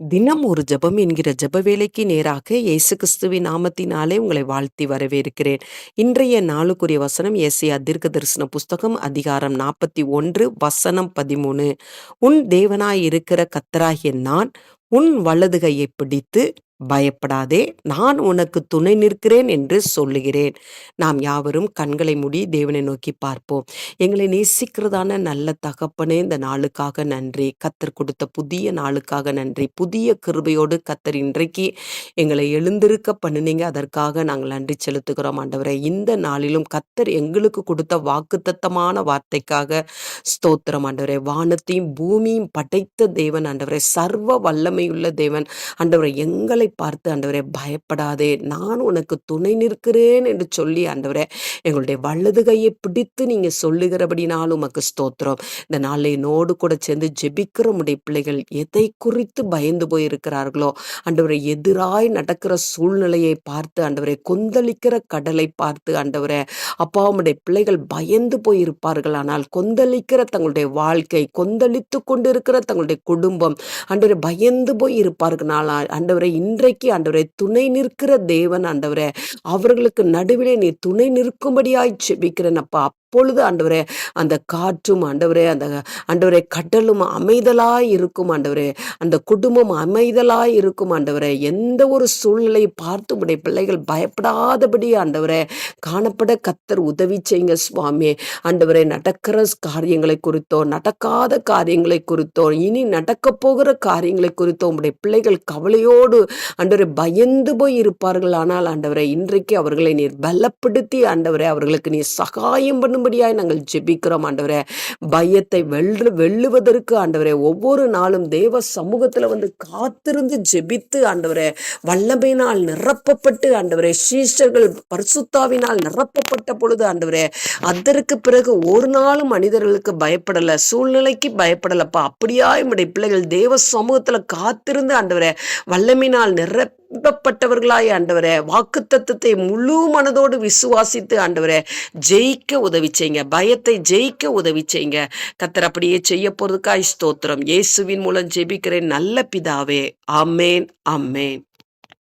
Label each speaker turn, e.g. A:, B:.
A: தினம் ஒரு ஜெபம் என்கிற ஜெப வேலைக்கு நேராக இயேசு கிறிஸ்துவின் நாமத்தினாலே உங்களை வாழ்த்தி வரவேற்கிறேன். இன்றைய நாளுக்குரிய வசனம் ஏசியா தீர்க்க தரிசன புஸ்தகம் அதிகாரம் நாற்பத்தி ஒன்று வசனம் பதிமூணு. உன் தேவனாய் இருக்கிற கத்தராகிய நான் உன் வலதுகையை பிடித்து பயப்படாதே நான் உனக்கு துணை நிற்கிறேன் என்று சொல்லுகிறேன். நாம் யாவரும் கண்களை மூடி தேவனை நோக்கி பார்ப்போம். எங்களை நேசிக்கிறதான நல்ல தகப்பனே இந்த நாளுக்காக நன்றி. கத்தர் கொடுத்த புதிய நாளுக்காக நன்றி. புதிய கிருபையோடு கத்தர் இன்றைக்கு எங்களை எழுந்திருக்க பண்ணினீங்க. அதற்காக நாங்கள் நன்றி செலுத்துகிறோம். ஆண்டவரை இந்த நாளிலும் கத்தர் எங்களுக்கு கொடுத்த வாக்குத்தத்தமான வார்த்தைக்காக ஸ்தோத்திரம். ஆண்டவரை வானத்தையும் பூமியும் படைத்த தேவன். ஆண்டவரை சர்வ வல்லமையுள்ள தேவன். ஆண்டவரை எங்களை பார்த்து ஆண்டவரே பயப்படாதே நான் உனக்கு துணை நிற்கிறேன் என்று சொல்லி ஆண்டவரே எங்களுடைய வலது கையை பிடித்து நீங்கள் சொல்லுகிறபடினாலும் உமக்கு ஸ்தோத்திரம். இந்த நாளை நோடு கூட சேர்ந்து ஜெபிக்கிற உடைய பிள்ளைகள் எதை குறித்து பயந்து போயிருக்கிறார்களோ ஆண்டவரை எதிராய் நடக்கிற சூழ்நிலையை பார்த்து ஆண்டவரை கொந்தளிக்கிற கடலை பார்த்து ஆண்டவரை அப்பா உடைய பிள்ளைகள் பயந்து போயிருப்பார்கள். ஆனால் கொந்தளிக்கிற தங்களுடைய வாழ்க்கை கொந்தளித்து கொண்டிருக்கிற தங்களுடைய குடும்பம் ஆண்டவரை பயந்து போய் இருப்பார்கள் ஆண்டவரை இன்றைக்கு ஆண்டவரே துணை நிற்கிற தேவன் ஆண்டவரே. அவர்களுக்கு நடுவிலே நீ துணை நிற்கும்படியாய் செபிக்கிறேன் அப்பா. அப்பொழுது ஆண்டவரே அந்த காற்றும் ஆண்டவரே அந்த ஆண்டவரே கடலும் அமைதலாய் இருக்கும் ஆண்டவரே அந்த குடும்பம் அமைதலாய் இருக்கும் ஆண்டவரே எந்த ஒரு சூழ்நிலையை பார்த்து உடைய பிள்ளைகள் பயப்படாதபடி ஆண்டவரே காணப்பட கத்தர் உதவி செய்யுங்க சுவாமி. ஆண்டவரே நடக்கிற காரியங்களை குறித்தோ நடக்காத காரியங்களை குறித்தோ இனி நடக்க போகிற காரியங்களை குறித்தோ உடைய பிள்ளைகள் கவலையோடு ஆண்டவரை பயந்து போய் இருப்பார்கள். ஆனால் ஆண்டவரை இன்றைக்கு அவர்களை நீர் பலப்படுத்தி ஆண்டவரை அவர்களுக்கு நீர் சகாயம் பண்ண பண்ணும்படியாய் நாங்கள் ஜெபிக்கிறோம் ஆண்டவரே. பயத்தை வெல்லு வெல்லுவதற்கு ஆண்டவரே ஒவ்வொரு நாளும் தேவ சமூகத்தில் வந்து காத்திருந்து ஜெபித்து ஆண்டவரே வல்லமையினால் நிரப்பப்பட்டு ஆண்டவரே சீஷர்கள் பரிசுத்தாவினால் நிரப்பப்பட்ட பொழுது ஆண்டவரே அதற்கு பிறகு ஒரு நாளும் மனிதர்களுக்கு பயப்படலை சூழ்நிலைக்கு பயப்படலப்பா. அப்படியா நம்முடைய பிள்ளைகள் தேவ சமூகத்தில் காத்திருந்து ஆண்டவரே வல்லமையினால் நிரப்ப நம்பப்பட்டவர்களாய் ஆண்டவரே வாக்கு தத்துவத்தை முழு மனதோடு விசுவாசித்து ஆண்டவரே ஜெயிக்க உதவி செய்யுங்க. பயத்தை ஜெயிக்க உதவி செய்யுங்க. கத்தர் அப்படியே செய்ய போறதுக்காய் ஸ்தோத்திரம். இயேசுவின் மூலம் ஜெபிக்கிறேன். நல்ல பிதாவே. Amen amen